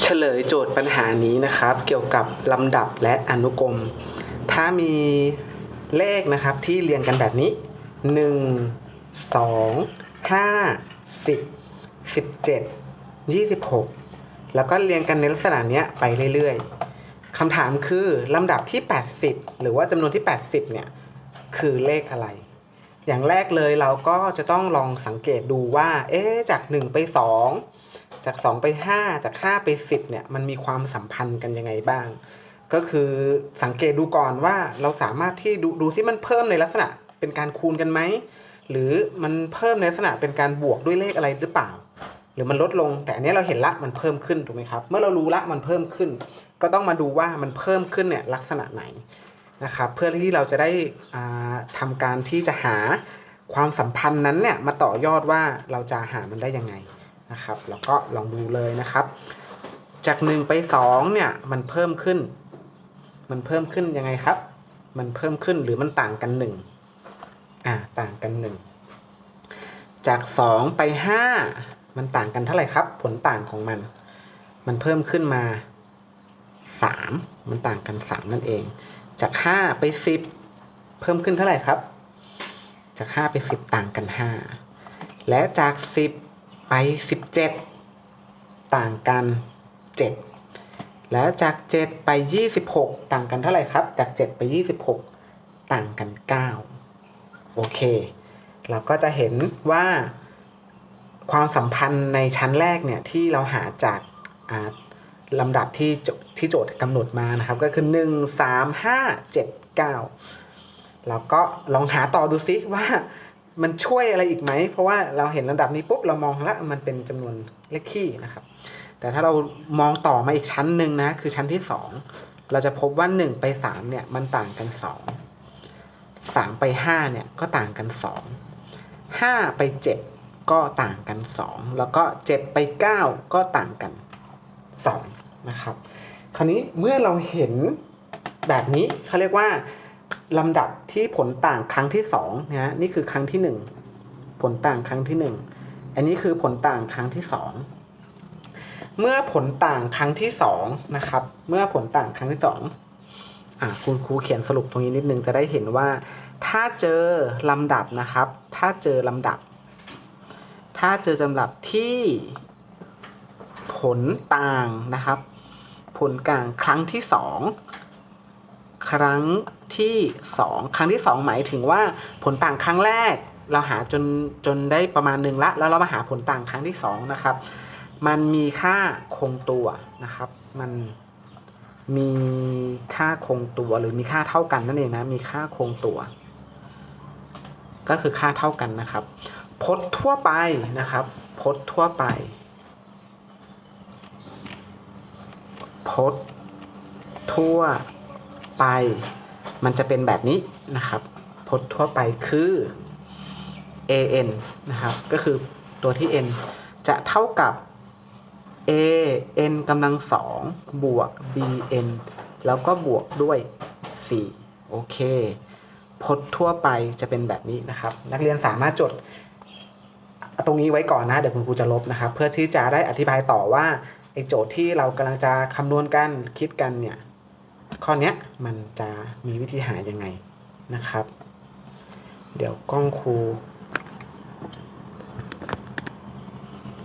เฉลยโจทย์ปัญหานี้นะครับ เกี่ยวกับลำดับและอนุกรม ถ้ามีเลขนะครับที่เรียงกันแบบนี้ 1 2 5 10 17 26 แล้วก็เรียงกันในลักษณะนี้ไปเรื่อยๆคำถามคือลำดับที่ 80 หรือว่าจำนวนที่ 80 เนี่ย คือเลขอะไร อย่างแรกเลยเราก็จะต้องลองสังเกตดูว่า เอ๊จาก 1 ไป 2 จาก 2 ไป 5 จาก 5 ไป 10เนี่ยมันมีความสัมพันธ์กันยังไงบ้าง ก็คือสังเกตดูก่อนว่าเราสามารถที่ดูดูซิมันเพิ่มในลักษณะเป็นการคูณกันไหมหรือมันเพิ่มในลักษณะเป็นการบวกด้วยเลขอะไรหรือเปล่า หรือมันลดลง แต่อันนี้เราเห็นละมันเพิ่มขึ้นถูกไหมครับ เมื่อเรารู้ละมันเพิ่มขึ้น ก็ต้องมาดูว่ามันเพิ่มขึ้นเนี่ยลักษณะไหนนะครับเพื่อที่เราจะได้อ่าทำการที่จะหาความสัมพันธ์นั้นเนี่ยมาต่อยอดว่าเราจะหามันได้ยังไง นะครับ แล้วก็ลองดูเลยนะครับ จากหนึ่งไปสองเนี่ย มันเพิ่มขึ้น มันเพิ่มขึ้นยังไงครับ มันเพิ่มขึ้นหรือมันต่างกันหนึ่งอ่า ต่างกันหนึ่งจากสองไปห้ามันต่างกันเท่าไหร่ครับ ผลต่างของมัน มันเพิ่มขึ้นมาสามมันต่างกันสามนั่นเอง จากห้าไปสิบเพิ่มขึ้นเท่าไหร่ครับ จากห้าไปสิบต่างกันห้าและจากสิบ ไปสิบเจ็ดต่างกันเจ็ดแล้วจาก7ไป26ต่างกันเท่าไหร่ครับ จาก7ไป26ต่างกัน9โอเค เราก็จะเห็นว่าความสัมพันธ์ในชั้นแรกเนี่ยที่เราหาจากอ่าลำดับที่โจที่โจทย์กำหนดมานะครับ ก็คือ 1 3 5 7 9เราก็ลองหาต่อดูซิว่า มันช่วยอะไรอีกไหม เพราะว่าเราเห็นลำดับนี้ปุ๊บเรามองแล้วมันเป็นจำนวนเลขคี่นะครับ แต่ถ้าเรามองต่อมาอีกชั้นหนึ่งนะคือชั้นที่สองเราจะพบว่า 1 ไป 3 เนี่ยมันต่างกัน 2 3 ไป 5 เนี่ยก็ต่างกัน 2 5 ไป 7 ก็ต่างกัน 2 แล้วก็ 7 ไป 9 ก็ต่างกัน 2 นะครับ คราวนี้เมื่อเราเห็นแบบนี้เขาเรียกว่า ลำดับที่ผลต่างครั้งที่2นะฮะนี่คือครั้งที่1ผลต่างครั้งที่1อันนี้คือผลต่างครั้งที่2เมื่อผลต่างครั้งที่สองนะครับ เมื่อผลต่างครั้งที่สองอ่าคุณครูเขียนสรุปตรงนี้นิดนึงจะได้เห็นว่า ถ้าเจอลำดับนะครับ ถ้าเจอลำดับ ถ้าเจอลำดับที่ผลต่างนะครับ ผลกลางครั้งที่สองครั้ง ที่สองครั้งที่สองหมายถึงว่าผลต่างครั้งแรก เราหาจนจนได้ประมาณหนึ่งละ แล้วเรามาหาผลต่างครั้งที่สองนะครับ มันมีค่าคงตัวนะครับ มันมีค่าคงตัวหรือมีค่าเท่ากันนั่นเองนะ มีค่าคงตัว ก็คือค่าเท่ากันนะครับพจน์ทั่วไปนะครับพจน์ทั่วไปพจน์ทั่วไป มันจะเป็นแบบนี้นะครับพจน์ทั่วไปคือ an นะครับก็คือตัวที่ n จะเท่ากับ a n กำลังสองบวก b n แล้วก็บวกด้วย 4 โอเคพจน์ทั่วไปจะเป็นแบบนี้นะครับ นักเรียนสามารถจด ตรงนี้ไว้ก่อนนะ เดี๋ยวคุณครูจะลบนะครับ เพื่อที่จะได้อธิบายต่อว่าไอโจทย์ที่เรากำลังจะคำนวณกันคิดกันเนี่ย ข้อเนี้ยมันจะมีวิธีหายังไงนะครับ เดี๋ยวกล้องครู